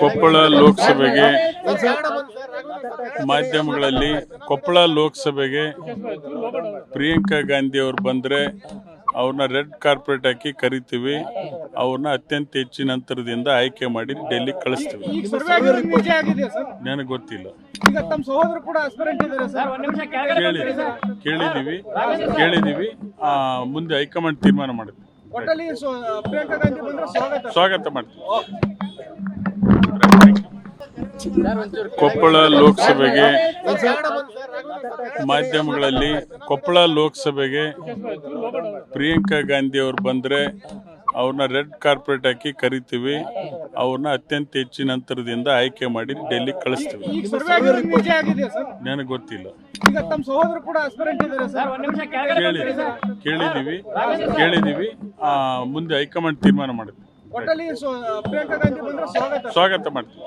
ಕೊಪ್ಪಳ ಲೋಕಸಭೆಗೆ ಮಾಧ್ಯಮಗಳಲ್ಲಿ ಕೊಪ್ಪಳ ಲೋಕಸಭೆಗೆ ಪ್ರಿಯಾಂಕಾ ಗಾಂಧಿ ಅವರು ಬಂದರೆ ಅವ್ರನ್ನ ರೆಡ್ ಕಾರ್ಪೆಟ್ ಹಾಕಿ ಕರಿತೀವಿ ಅವ್ರನ್ನ ಅತ್ಯಂತ ಹೆಚ್ಚಿನ ಅಂತರದಿಂದ ಆಯ್ಕೆ ಮಾಡಿ ಡೆಲ್ಲಿ ಕಳಿಸ್ತೀವಿ. ನನಗೆ ಗೊತ್ತಿಲ್ಲ. ಈಗ ತಮ್ಮ ಸಹೋದರ ಕೂಡ ಆಸ್ಪಿರೆಂಟ್ ಇದ್ದಾರೆ ಸರ್. ಕೇಳಿ ಕೇಳಿದೀವಿ ಕೇಳಿದೀವಿ. ಮುಂದೆ ಹೈಕಮಾಂಡ್ ತೀರ್ಮಾನ ಮಾಡುತ್ತೆ ಒಟ್ಟಲ್ಲಿ ಪ್ರಿಯಾಂಕಾ ಗಾಂಧಿ ಬಂದ್ರೆ ಸ್ವಾಗತ. ಸ್ವಾಗತ ಮಾಡ್ತೀವಿ. ಕೊಪ್ಪಳ ಲೋಕಸಭೆಗೆ ಮಾಧ್ಯಮಗಳಲ್ಲಿ ಕೊಪ್ಪಳ ಲೋಕಸಭೆಗೆ ಪ್ರಿಯಾಂಕಾ ಗಾಂಧಿ ಅವರು ಬಂದ್ರೆ ಅವ್ರನ್ನ ರೆಡ್ ಕಾರ್ಪೆಟ್ ಹಾಕಿ ಕರಿತೀವಿ. ಅವ್ರನ್ನ ಅತ್ಯಂತ ಹೆಚ್ಚಿನ ಅಂತರದಿಂದ ಆಯ್ಕೆ ಮಾಡಿ ಡೆಲ್ಲಿ ಕಳಿಸ್ತೀವಿ. ನನಗೆ ಗೊತ್ತಿಲ್ಲ. ಈಗ ತಮ್ಮ ಸಹೋದರ ಕೂಡ ಆಸ್ಪಿರೆಂಟ್ ಇದ್ದಾರೆ ಸರ್. ಕೇಳಿ ಕೇಳಿದೀವಿ ಕೇಳಿದೀವಿ. ಆ, ಮುಂದೆ ಹೈಕಮಾಂಡ್ ತೀರ್ಮಾನ ಮಾಡುತ್ತೆ ಸ್ವಾಗತ ಮಾಡ್ತೀವಿ.